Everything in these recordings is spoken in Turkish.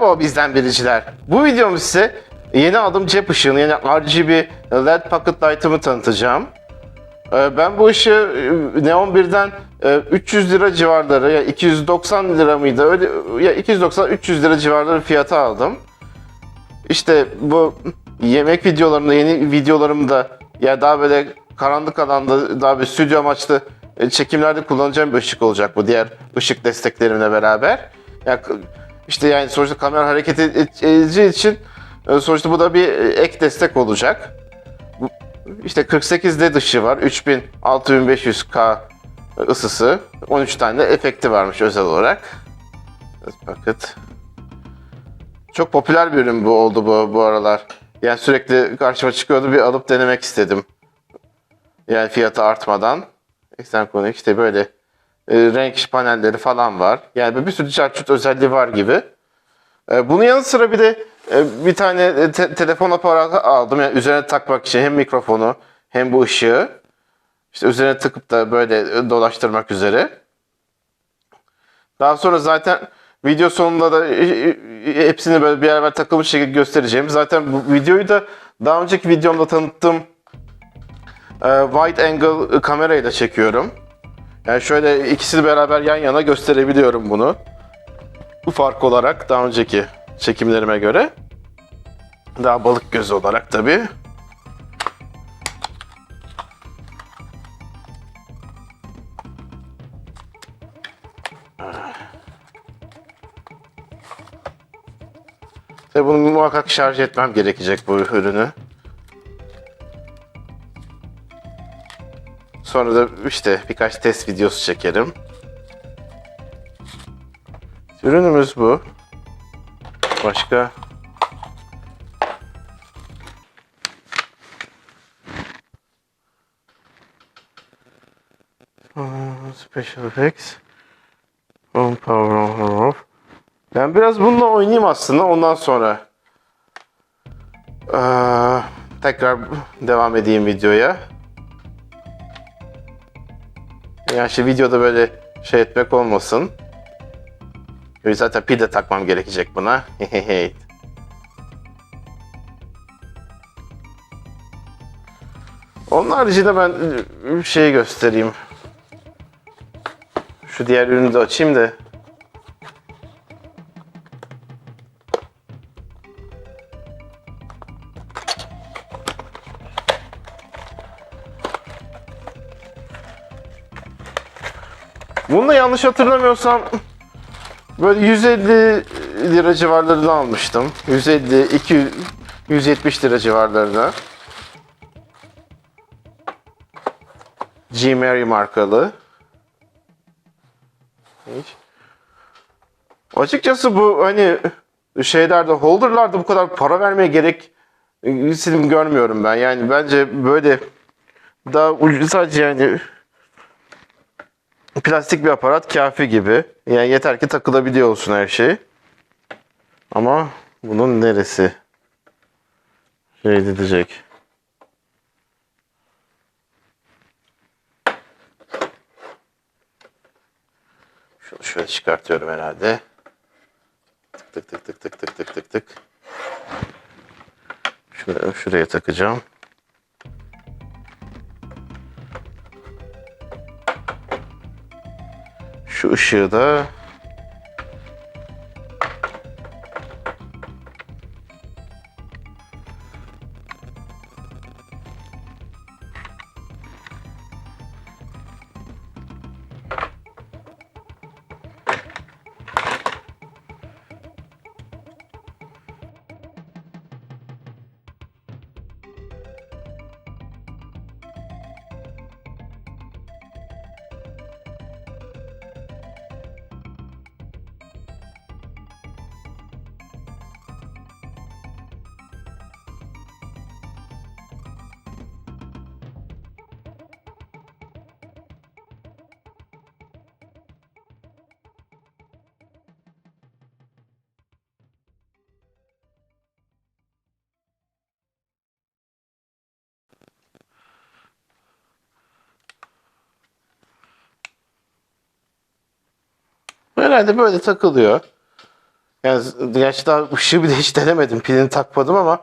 Merhaba bizden biriciler. Bu videomda size yeni aldığım cep ışığını yani RGB LED Pocket Light'ımı tanıtacağım. Ee, Ben bu ışığı e, Neon 1'den e, 300 lira civarları ya 290 lira mıydı öyle ya 290-300 lira civarları fiyata aldım. İşte bu yemek videolarımda yeni videolarımda ya daha böyle karanlık alanda daha bir stüdyo amaçlı e, çekimlerde kullanacağım bir ışık olacak bu diğer ışık desteklerimle beraber. Ya işte yani sonuçta kamera hareket ed- edeceği için e, sonuçta bu da bir e, ek destek olacak. İşte 48 led ışığı var. 3000 6500K ısısı. 13 tane de efekti varmış özel olarak. Bucket. Çok popüler bir ürün bu oldu bu, bu aralar. Yani sürekli karşıma çıkıyordu bir alıp denemek istedim. Yani fiyatı artmadan. Eksen konu işte böyle e, renk panelleri falan var. Yani bir sürü çarçut özelliği var gibi. E, bunun yanı sıra bir de e, bir tane e, te- telefon aparatı aldım. Yani üzerine takmak için hem mikrofonu hem bu ışığı. İşte üzerine tıkıp da böyle e, dolaştırmak üzere. Daha sonra zaten video sonunda da hepsini böyle bir beraber takılmış şekilde göstereceğim. Zaten bu videoyu da daha önceki videomda tanıttığım wide angle kamerayla çekiyorum. Yani şöyle ikisini beraber yan yana gösterebiliyorum bunu. Bu fark olarak daha önceki çekimlerime göre. Daha balık gözü olarak tabii. Ve bunu muhakkak şarj etmem gerekecek bu ürünü. Sonra da işte birkaç test videosu çekerim. Ürünümüz bu. Başka? Special Effects. On power on off. Ben biraz bununla oynayayım aslında ondan sonra. Aa, tekrar devam edeyim videoya. Yani işte videoda böyle şey etmek olmasın. Çünkü Zaten pil de takmam gerekecek buna. Onun haricinde ben bir şey göstereyim. Şu diğer ürünü de açayım da. Yanlış hatırlamıyorsam böyle 150 lira civarlarında almıştım. 150, 200, 170 lira civarlarında. G. Mary markalı. Hiç. Açıkçası bu hani şeylerde holderlarda bu kadar para vermeye gerek görmüyorum ben. Yani bence böyle daha ucuz sadece yani plastik bir aparat kafi gibi. Yani yeter ki takılabiliyor olsun her şey. Ama bunun neresi şey edecek? Şunu şöyle çıkartıyorum herhalde. Tık tık tık tık tık tık tık tık tık. Şuraya, şuraya takacağım. Şu ışığı da herhalde böyle takılıyor. Yani gerçi daha ışığı bile hiç denemedim. Pilini takmadım ama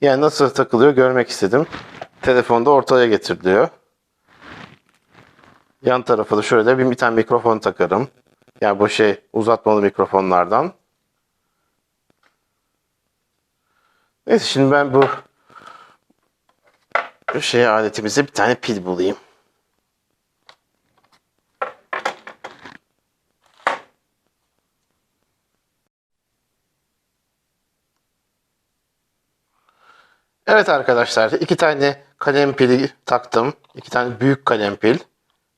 yani nasıl takılıyor görmek istedim. Telefonda ortaya getir diyor. Yan tarafa da şöyle bir, bir tane mikrofon takarım. Yani bu şey uzatmalı mikrofonlardan. Neyse şimdi ben bu şey aletimize bir tane pil bulayım. Evet arkadaşlar iki tane kalem pili taktım. İki tane büyük kalem pil.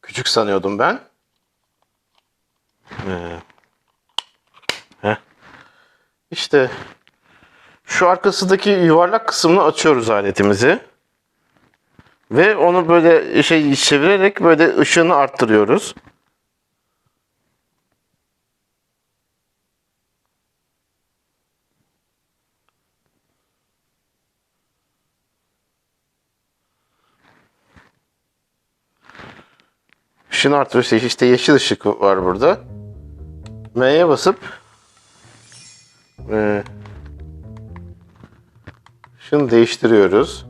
Küçük sanıyordum ben. Ee. İşte şu arkasındaki yuvarlak kısmını açıyoruz aletimizi. Ve onu böyle şey çevirerek böyle ışığını arttırıyoruz. Işığını arttırıyoruz. İşte yeşil ışık var burada. M'ye basıp e, ışığını değiştiriyoruz.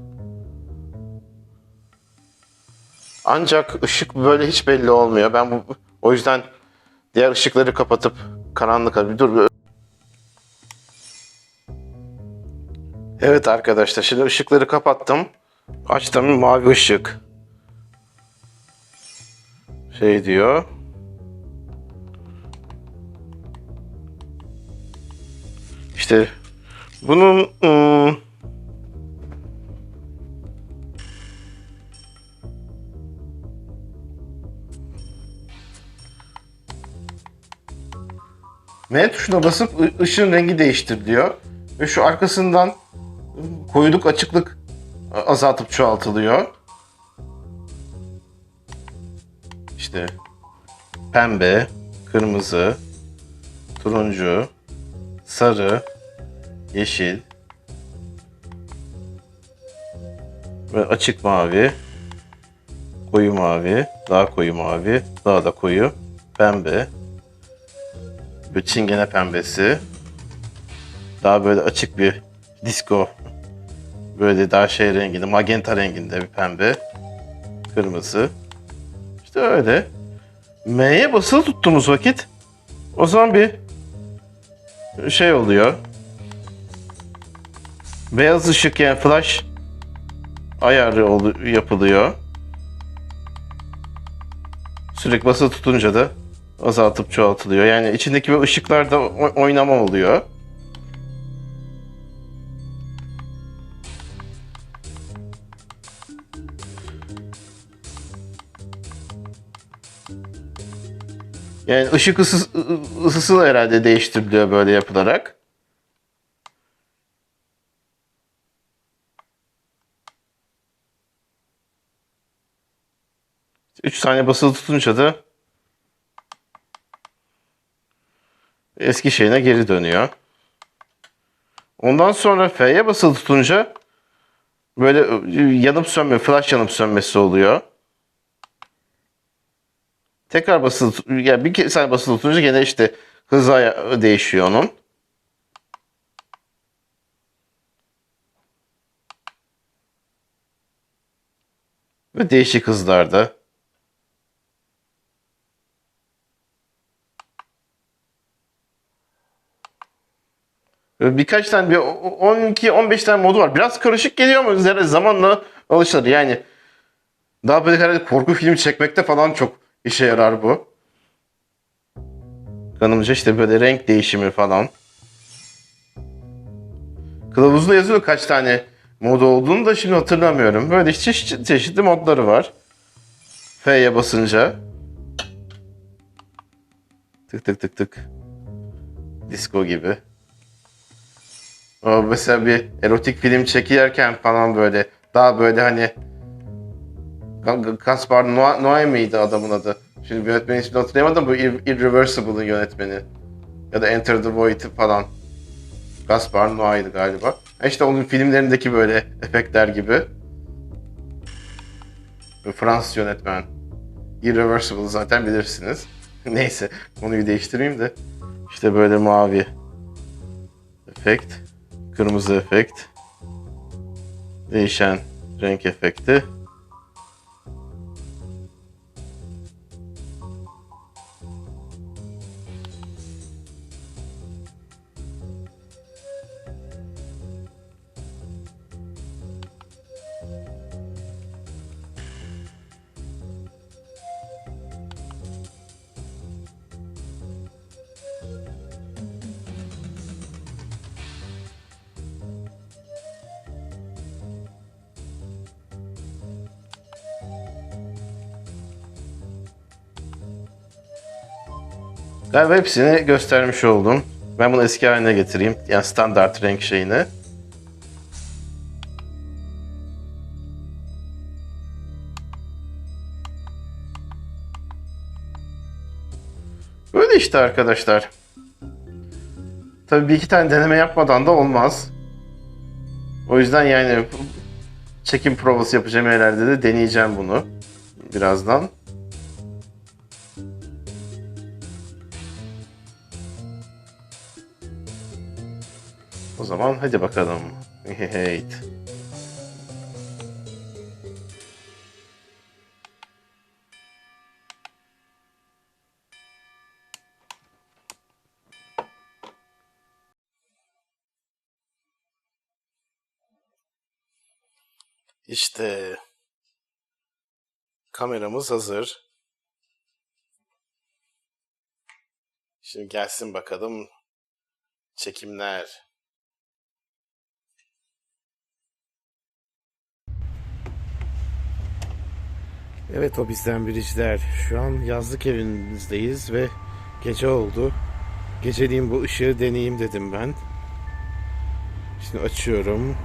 Ancak ışık böyle hiç belli olmuyor. Ben bu o yüzden diğer ışıkları kapatıp karanlık bir dur. Evet arkadaşlar şimdi ışıkları kapattım. Açtım mavi ışık. Şey diyor. İşte bunun ım, M tuşuna basıp ışığın rengi değiştir diyor. Ve şu arkasından koyuluk açıklık azaltıp çoğaltılıyor. İşte. Pembe, kırmızı, turuncu, sarı, yeşil ve açık mavi, koyu mavi, daha koyu mavi, daha da koyu, pembe, bir çingene pembesi, daha böyle açık bir disco, böyle daha şey renginde, magenta renginde bir pembe, kırmızı. İşte öyle. M'ye basılı tuttuğumuz vakit o zaman bir şey oluyor. Beyaz ışık yani flash ayarı yapılıyor. Sürekli basılı tutunca da azaltıp çoğaltılıyor. Yani içindeki bu ışıklarda oynama oluyor. Yani ışık ısısı da herhalde değiştiriliyor böyle yapılarak. Üç saniye basılı tutunca da eski şeyine geri dönüyor. Ondan sonra F'ye basılı tutunca böyle yanıp sönme, flash yanıp sönmesi oluyor. Tekrar basılı tut- yani bir saniye basılı tutunca gene işte hızı aya- değişiyor onun. Ve değişik hızlarda. Birkaç tane bir 12-15 tane modu var. Biraz karışık geliyor ama üzerine zamanla alışılır. Yani daha böyle herhalde korku filmi çekmekte falan çok işe yarar bu. Kanımca işte böyle renk değişimi falan. Kılavuzda yazıyor kaç tane mod olduğunu da şimdi hatırlamıyorum. Böyle çeşitli, çeşitli modları var. F'ye basınca. Tık tık tık tık. Disco gibi. O mesela bir erotik film çekilirken falan böyle daha böyle hani Gaspar Noé, Noé miydi adamın adı? Şimdi yönetmenin ismini hatırlayamadım. Bu Ir- Irreversible'ın yönetmeni. Ya da Enter the Void falan. Gaspar Noé'ydi galiba. E İşte onun filmlerindeki böyle efektler gibi. Bu Fransız yönetmen. Irreversible zaten bilirsiniz. Neyse konuyu değiştireyim de. İşte böyle mavi. efekt, kırmızı efekt, değişen renk efekti. Galiba hepsini göstermiş oldum. Ben bunu eski haline getireyim. Yani standart renk şeyini. Böyle işte arkadaşlar. Tabii bir iki tane deneme yapmadan da olmaz. O yüzden yani çekim provası yapacağım yerlerde de deneyeceğim bunu. Birazdan. Zaman hadi bakalım. Heyt. İşte kameramız hazır. Şimdi gelsin bakalım çekimler. Evet o bizden biriciler. Şu an yazlık evimizdeyiz ve gece oldu. Geceliğin bu ışığı deneyeyim dedim ben. Şimdi açıyorum.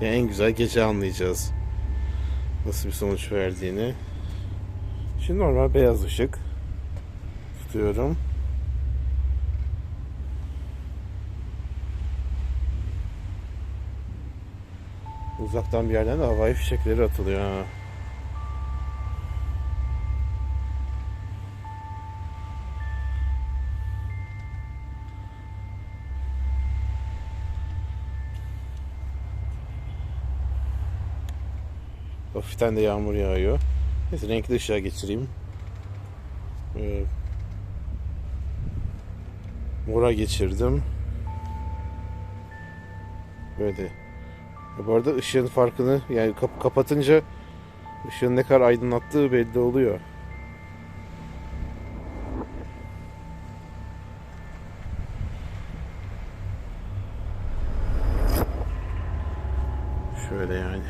Ya en güzel gece anlayacağız. Nasıl bir sonuç verdiğini. Şimdi normal beyaz ışık. Tutuyorum. Uzaktan bir yerden de havai fişekleri atılıyor ha. Hafiften de yağmur yağıyor. Neyse renkli ışığa geçireyim. Ee, mora geçirdim. Böyle. Bu arada ışığın farkını yani kap- kapatınca ışığın ne kadar aydınlattığı belli oluyor. Şöyle yani.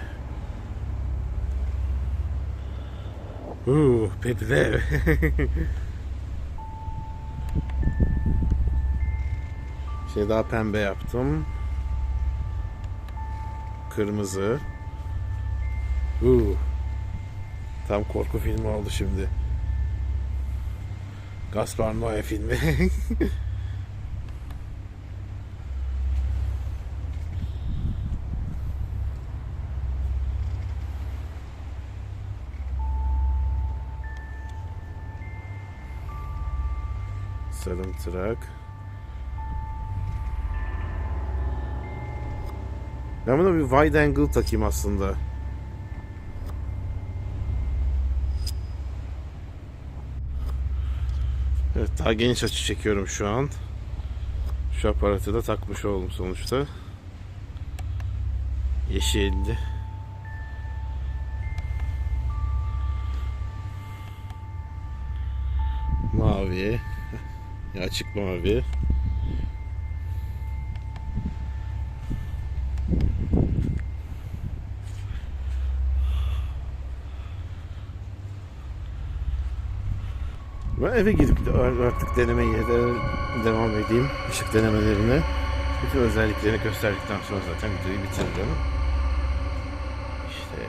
Uuu pediler. şey daha pembe yaptım. Kırmızı. Uuu. Tam korku filmi oldu şimdi. Gaspar Noé filmi. Sarımtırak. Ben buna bir wide angle takayım aslında. Evet daha geniş açı çekiyorum şu an. Şu aparatı da takmış oldum sonuçta. Yeşilli. Mavi. Açık mavi. Ben eve gidip artık denemeye de devam edeyim. Işık denemelerine. Bütün özelliklerini gösterdikten sonra zaten videoyu bitiririm. İşte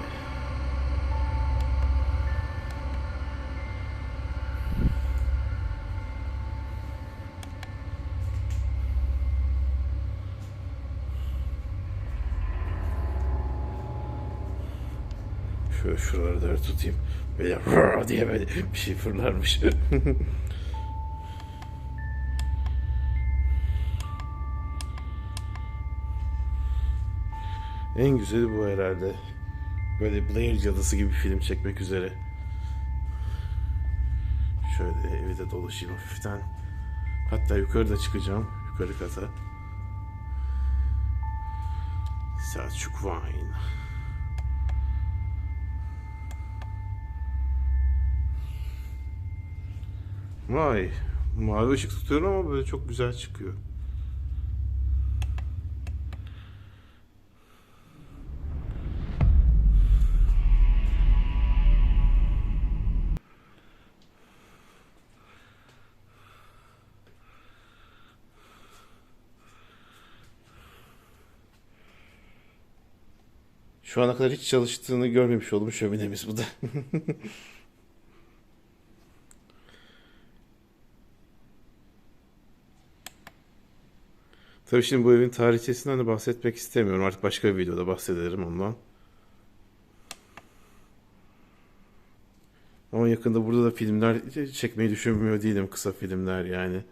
Şöyle şuraları da tutayım. Böyle diye böyle bir şey fırlarmış. En güzeli bu herhalde. Böyle Blair cadısı gibi film çekmek üzere. Şöyle evi de dolaşayım hafiften. Hatta yukarıda çıkacağım. Yukarı kata. Selçuk Wine. Vay. Mavi ışık tutuyorum ama böyle çok güzel çıkıyor. Şu ana kadar hiç çalıştığını görmemiş oldum şöminemiz bu da. Tabii şimdi bu evin tarihçesinden de bahsetmek istemiyorum. Artık başka bir videoda bahsederim ondan. Ama yakında burada da filmler çekmeyi düşünmüyor değilim. Kısa filmler yani.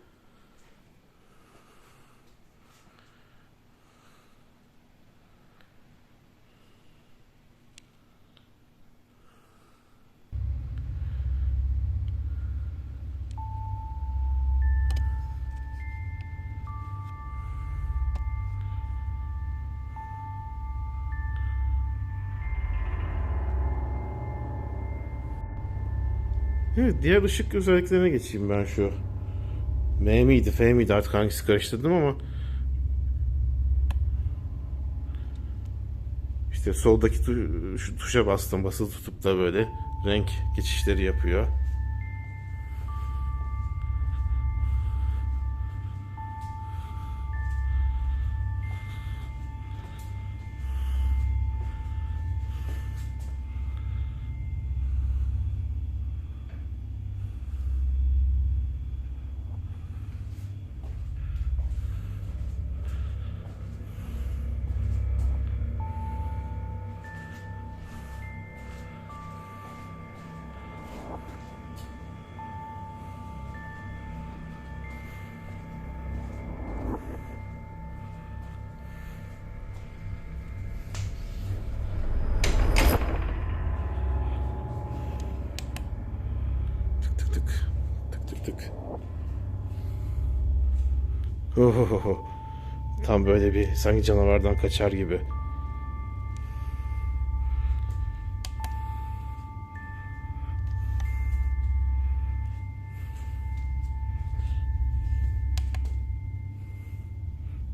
Diğer ışık özelliklerine geçeyim ben şu. M miydi, F miydi artık hangisi karıştırdım ama işte soldaki tu- şu tuşa bastım basılı tutup da böyle renk geçişleri yapıyor. Tık tık tık. Ohohoho. Tam böyle bir sanki canavardan kaçar gibi.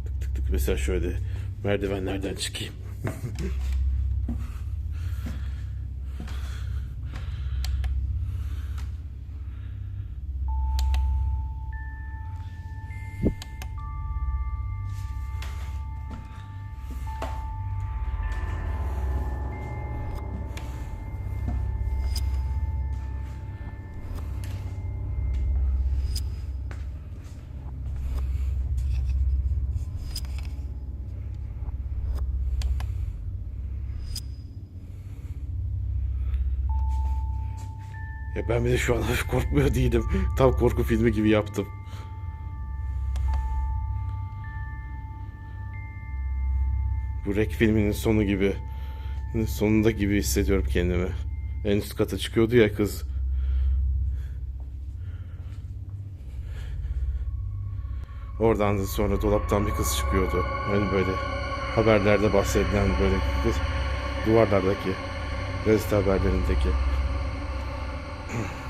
Tık tık tık. Mesela şöyle merdivenlerden çıkayım. ben bir de şu an hafif korkmuyor değilim. Tam korku filmi gibi yaptım. Bu Rek filminin sonu gibi. Sonunda gibi hissediyorum kendimi. En üst kata çıkıyordu ya kız. Oradan da sonra dolaptan bir kız çıkıyordu. Hani böyle haberlerde bahsedilen böyle kız duvarlardaki gazete haberlerindeki. 嗯。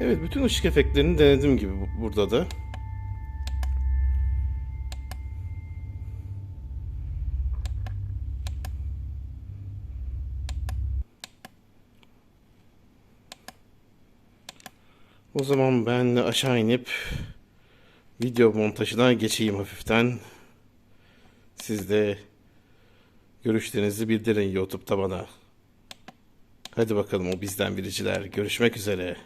Evet bütün ışık efektlerini denedim gibi burada da. O zaman ben aşağı inip video montajına geçeyim hafiften. Siz de görüşlerinizi bildirin YouTube'da bana. Hadi bakalım o bizden biriciler. Görüşmek üzere.